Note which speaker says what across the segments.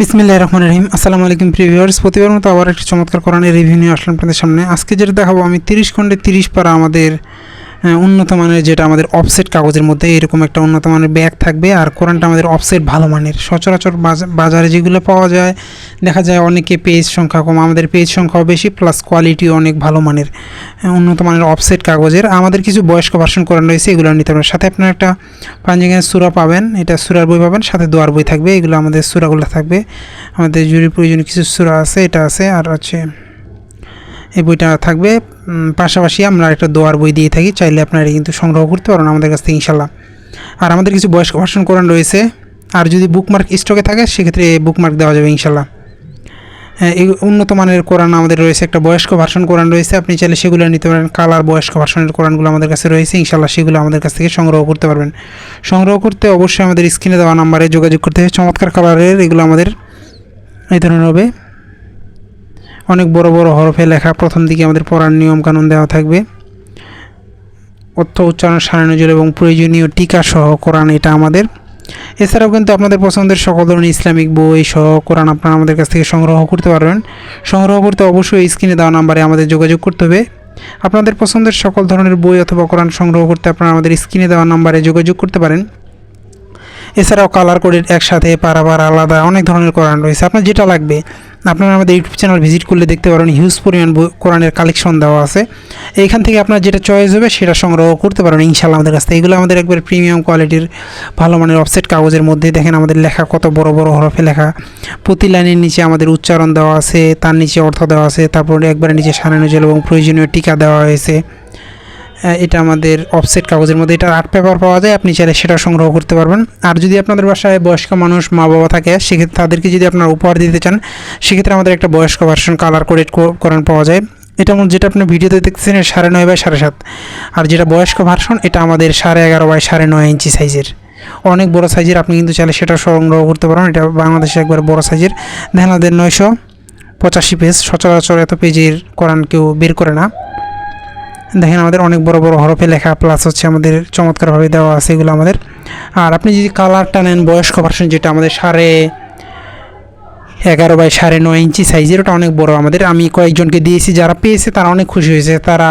Speaker 1: বিসমিল্লাহ রহমান রহিম। আসসালামু আলাইকুম প্রিভিউয়ার্স প্রতিবার মতো আবার একটি চমৎকার কোরআনের রিভিউ নিয়ে আসলাম আপনাদের সামনে। আজকে যেটা দেখাবো, আমি তিরিশ খণ্ডে তিরিশ পারা আমাদের উন্নত মানের যেটা আমাদের অফসেট কাগজের মধ্যে এরকম একটা উন্নত মানের ব্যাগ থাকবে। আর কোরআনটা আমাদের অফসেট ভালো মানের। সচরাচর বাজা- বাজারে যেগুলো পাওয়া যায় দেখা যায় অনেকে পেজ সংখ্যা কম আমাদের পেজ সংখ্যাও বেশি প্লাস কোয়ালিটি অনেক ভালো মানের আহ, উন্নত মানের অফসেট কাগজের। আমাদের কিছু বয়স্ক ভার্সন কোরআন রয়েছে এগুলো নিতে পারবেন। সাথে আপনার একটা পাঞ্জিগানের সুরা পাবেন এটা সুরার বই পাবেন সাথে দোয়ার বই থাকবে এগুলো আমাদের সুরাগুলো থাকবে। আমাদের জরুরি প্রয়োজনীয় কিছু সুরা আছে এটা আছে আর হচ্ছে এই বইটা থাকবে। পাশাপাশি আমরা একটা দোয়ার বই দিয়ে থাকি, চাইলে আপনারা কিন্তু সংগ্রহ করতে পারেন আমাদের কাছ থেকে ইনশাল্লাহ আর আমাদের কিছু বয়স্ক ভার্সন কোরআন রয়েছে। আর যদি বুকমার্ক স্টকে থাকে, সেক্ষেত্রে বুকমার্ক দেওয়া যাবে ইনশাল্লাহ এই উন্নত মানের কোরআন আমাদের রয়েছে, একটা বয়স্ক ভার্সন কোরআন রয়েছে। আপনি চাইলে সেগুলো নিতে পারেন, কালার বয়স্ক ভার্সনের কোরআনগুলো আমাদের কাছে রয়েছে ইনশাল্লাহ সেগুলো আমাদের কাছ থেকে সংগ্রহ করতে পারবেন। সংগ্রহ করতে অবশ্যই আমাদের স্ক্রিনে দেওয়া নাম্বারে যোগাযোগ করতে হবে। চমৎকার কালারের এগুলো আমাদের এই ধরনের হবে। অনেক বড় বড় হরফে লেখা প্রথম দিকে আমাদের পড়ার নিয়ম কানুন দেওয়া থাকবে। অর্থ উচ্চারণ সারানুজল এবং প্রয়োজনীয় টিকা সহ কোরআন এটা আমাদের। এছাড়াও কিন্তু আপনাদের পছন্দের সকল ধরনের ইসলামিক বই সহ কোরআন আপনারা আমাদের কাছ থেকে সংগ্রহ করতে পারবেন। সংগ্রহ করতে অবশ্যই স্ক্রিনে দেওয়া নাম্বারে আমাদের যোগাযোগ করতে হবে। আপনাদের পছন্দের সকল ধরনের বই অথবা কোরআন সংগ্রহ করতে আপনারা আমাদের স্ক্রিনে দেওয়া নাম্বারে যোগাযোগ করতে পারেন। এছাড়াও কালার কোডের একসাথে, পারাবার আলাদা, অনেক ধরনের কোরআন রয়েছে। আপনার যেটা লাগবে, আপনারা আমাদের ইউটিউব চ্যানেল ভিজিট করলে দেখতে পারেন হিউজ পরিমাণ কোরআনের কালেকশন দেওয়া আছে। এইখান থেকে আপনার যেটা চয়েস হবে, সেটা সংগ্রহ করতে পারেন ইনশাল্লাহ আমাদের কাছ থেকে। এগুলো আমাদের একবার প্রিমিয়াম কোয়ালিটির ভালো মানের অফসেট কাগজের মধ্যে। দেখেন আমাদের লেখা কত বড় বড় হরফে লেখা। প্রতি লাইনের নিচে আমাদের উচ্চারণ দেওয়া আছে, তার নিচে অর্থ দেওয়া আছে, তারপরে একবারে নিচে সারানুজল এবং প্রয়োজনীয় টিকা দেওয়া হয়েছে। এটা আমাদের অফসেট কাগজের মধ্যে, এটা আর্ট পেপার পাওয়া যায়, আপনি চাইলে সেটা সংগ্রহ করতে পারবেন। আর যদি আপনাদের বাসায় বয়স্ক মানুষ মা বাবা থাকে, সেক্ষেত্রে তাদেরকে যদি আপনারা উপহার দিতে চান, সেক্ষেত্রে আমাদের একটা বয়স্ক ভার্সন কালার কোডেড কোরআন পাওয়া যায়। এটা যেটা আপনি ভিডিওতে দেখতেছেন, এটা সাড়ে নয় বাই সাড়ে সাত। আর যেটা বয়স্ক ভার্সন এটা আমাদের সাড়ে এগারো বাই সাড়ে নয় ইঞ্চি সাইজের অনেক বড় সাইজের আপনি কিন্তু চাইলে সেটা সংগ্রহ করতে পারেন। এটা বাংলাদেশে একবার বড় সাইজের আমাদের নয়শো পঁচাশি পেজ সচরাচর এত পেজের কোরআন কেউ বের করে না। দেখেন আমাদের অনেক বড় বড় হরফে লেখা প্লাস হচ্ছে আমাদের চমৎকারভাবে দেওয়া আছে এগুলো আমাদের। আর আপনি যদি কালারটা নেন, বয়স্ক ভার্সন যেটা আমাদের সাড়ে এগারো বাই সাড়ে নয় ইঞ্চি সাইজের ওটা অনেক বড় আমাদের। আমি কয়েকজনকে দিয়েছি, যারা পেয়েছে তারা অনেক খুশি হয়েছে। তারা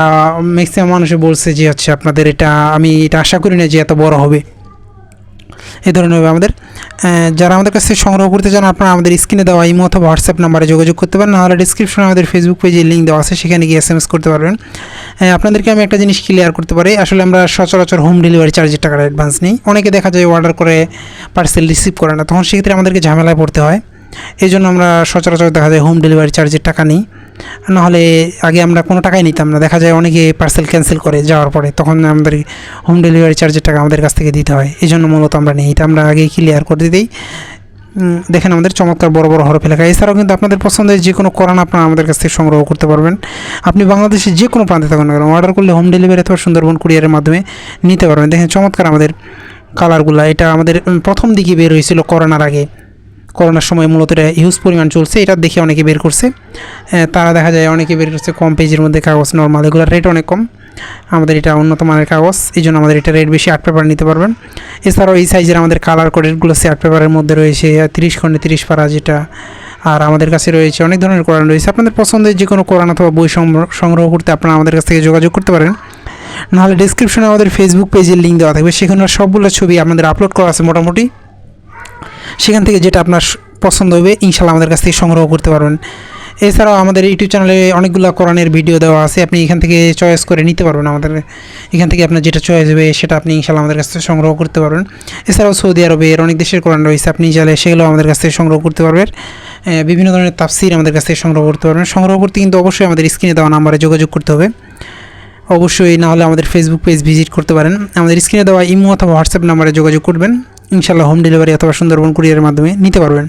Speaker 1: ম্যাক্সিমাম মানুষে বলছে যে হচ্ছে আপনাদের এটা, আমি এটা আশা করি না যে এত বড় হবে। এই ধরনের হবে আমাদের যারা আমাদের কাছে সংগ্রহ করতে চান, আপনারা আমাদের স্ক্রিনে দেওয়া ইমো অথবা হোয়াটসঅ্যাপ নাম্বারে যোগাযোগ করতে পারেন। নাহলে ডিসক্রিপশনে আমাদের ফেসবুক পেজে লিঙ্ক দেওয়া আছে, সেখানে গিয়ে এস এম এস করতে পারবেন। আপনাদেরকে আমি একটা জিনিস ক্লিয়ার করতে পারি। আসলে আমরা সচরাচর হোম ডেলিভারি চার্জের টাকার অ্যাডভান্স নিই। অনেকে দেখা যায় অর্ডার করে পার্সেল রিসিভ করে না। তখন সেক্ষেত্রে আমাদেরকে ঝামেলায় পড়তে হয়। এই জন্য আমরা সচরাচর দেখা যায় হোম ডেলিভারি চার্জের টাকা নিই। নাহলে আগে আমরা কোনো টাকাই নিতাম না। দেখা যায় অনেকে পার্সেল ক্যান্সেল করে যাওয়ার পরে, তখন আমাদের হোম ডেলিভারি চার্জের টাকা আমাদের কাছ থেকে দিতে হয়। এই জন্য মূলত আমরা নিই। এটা আমরা আগেই ক্লিয়ার করে দিই দেখেন আমাদের চমৎকার বড় বড় হরফ লেখা এছাড়াও কিন্তু আপনাদের পছন্দের যে কোনো কোরআন আপনারা আমাদের কাছ থেকে সংগ্রহ করতে পারবেন। আপনি বাংলাদেশের যে কোনো প্রান্তে থাকুন না কেন অর্ডার করলে হোম ডেলিভারি অথবা সুন্দরবন কুরিয়ারের মাধ্যমে নিতে পারবেন। দেখেন চমৎকার আমাদের কালারগুলো এটা আমাদের প্রথম দিকে বের হয়েছিল করোনার আগে। করোনার সময় মূলত এটা হিউজ পরিমাণ চলছে, এটা দেখে অনেকে বের করছে। তারা দেখা যায় অনেকে বের করছে কম পেজের মধ্যে কাগজ নর্মাল এগুলোর রেট অনেক কম। আমাদের এটা উন্নত মানের কাগজ এই জন্য আমাদের এটা রেট বেশি আর্ট পেপার নিতে পারবেন। এছাড়াও এই সাইজের আমাদের কালার কোডেডগুলো সে আর্ট পেপারের মধ্যে রয়েছে, তিরিশ খন্ডে তিরিশ পারা যেটা। আর আমাদের কাছে রয়েছে অনেক ধরনের কোরআন রয়েছে। আপনাদের পছন্দের যে কোনো কোরআন অথবা বই সংগ্রহ- সংগ্রহ করতে আপনারা আমাদের কাছ থেকে যোগাযোগ করতে পারেন। নাহলে ডিসক্রিপশনে আমাদের ফেসবুক পেজের লিঙ্ক দেওয়া থাকবে, সেখানে সবগুলো ছবি আমাদের আপলোড করা আছে মোটামুটি। সেখান থেকে যেটা আপনার পছন্দ হবে, ইনশাল্লাহ আমাদের কাছ থেকে সংগ্রহ করতে পারবেন। এছাড়াও আমাদের ইউটিউব চ্যানেলে অনেকগুলো কোরআনের ভিডিও দেওয়া আছে, আপনি এখান থেকে চয়েস করে নিতে পারবেন আমাদের। এখান থেকে আপনার যেটা চয়েস হবে, সেটা আপনি ইনশাল্লাহ আমাদের কাছ থেকে সংগ্রহ করতে পারবেন। এছাড়াও সৌদি আরবের অনেক দেশের কোরআন রয়েছে, আপনি চাইলে সেগুলো আমাদের কাছ থেকে সংগ্রহ করতে পারবেন। বিভিন্ন ধরনের তাফসির আমাদের কাছ থেকে সংগ্রহ করতে পারবেন। সংগ্রহ করতে কিন্তু অবশ্যই আমাদের স্ক্রিনে দেওয়া নাম্বারে যোগাযোগ করতে হবে। অবশ্যই না হলে আমাদের ফেসবুক পেজ ভিজিট করতে পারেন। আমাদের স্ক্রিনে দেওয়া ইমো অথবা হোয়াটসঅ্যাপ নাম্বারে যোগাযোগ করবেন। ইনশাল্লাহ হোম ডেলিভারি অথবা সুন্দরবন কুরিয়ারের মাধ্যমে নিতে পারবেন।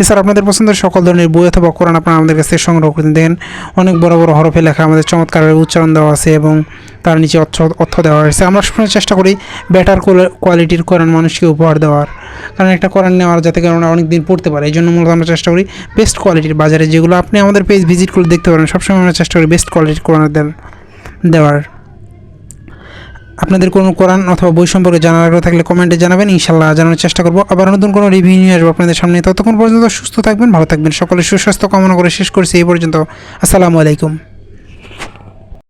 Speaker 1: এছাড়া আপনাদের পছন্দের সকল ধরনের বই অথবা কোরআন আপনারা আমাদের কাছ থেকে সংগ্রহ করতে দেখেন। অনেক বড় বড় হরফে লেখা আমাদের চমৎকারভাবে উচ্চারণ দেওয়া আছে এবং তার নিচে অর্থ অর্থ দেওয়া হয়েছে। আমরা সবসময় চেষ্টা করি বেটার কোয়ালিটির কোরআন মানুষকে উপহার দেওয়ার। কারণ একটা কোরআন নেওয়ার যাতে কারণ অনেক দিন পড়তে পারে। এই জন্য মূলত আমরা চেষ্টা করি বেস্ট কোয়ালিটির বাজারে যেগুলো আপনি আমাদের পেজ ভিজিট করে দেখতে পারেন। সবসময় আমরা চেষ্টা করি বেস্ট কোয়ালিটির কোরআন দেওয়ার। আপনাদের কোনো কোরআন অথবা বই সম্পর্কে জানার আগ্রহ থাকলে কমেন্টে জানাবেন ইনশাল্লাহ জানানোর চেষ্টা করব। আবার নতুন কোনো রিভিউ নিয়ে আসব আপনাদের সামনে। ততক্ষণ পর্যন্ত সুস্থ থাকবেন, ভালো থাকবেন, সকলে সুস্বাস্থ্য কামনা করে শেষ করছি। এই পর্যন্ত, আসসালামু আলাইকুম।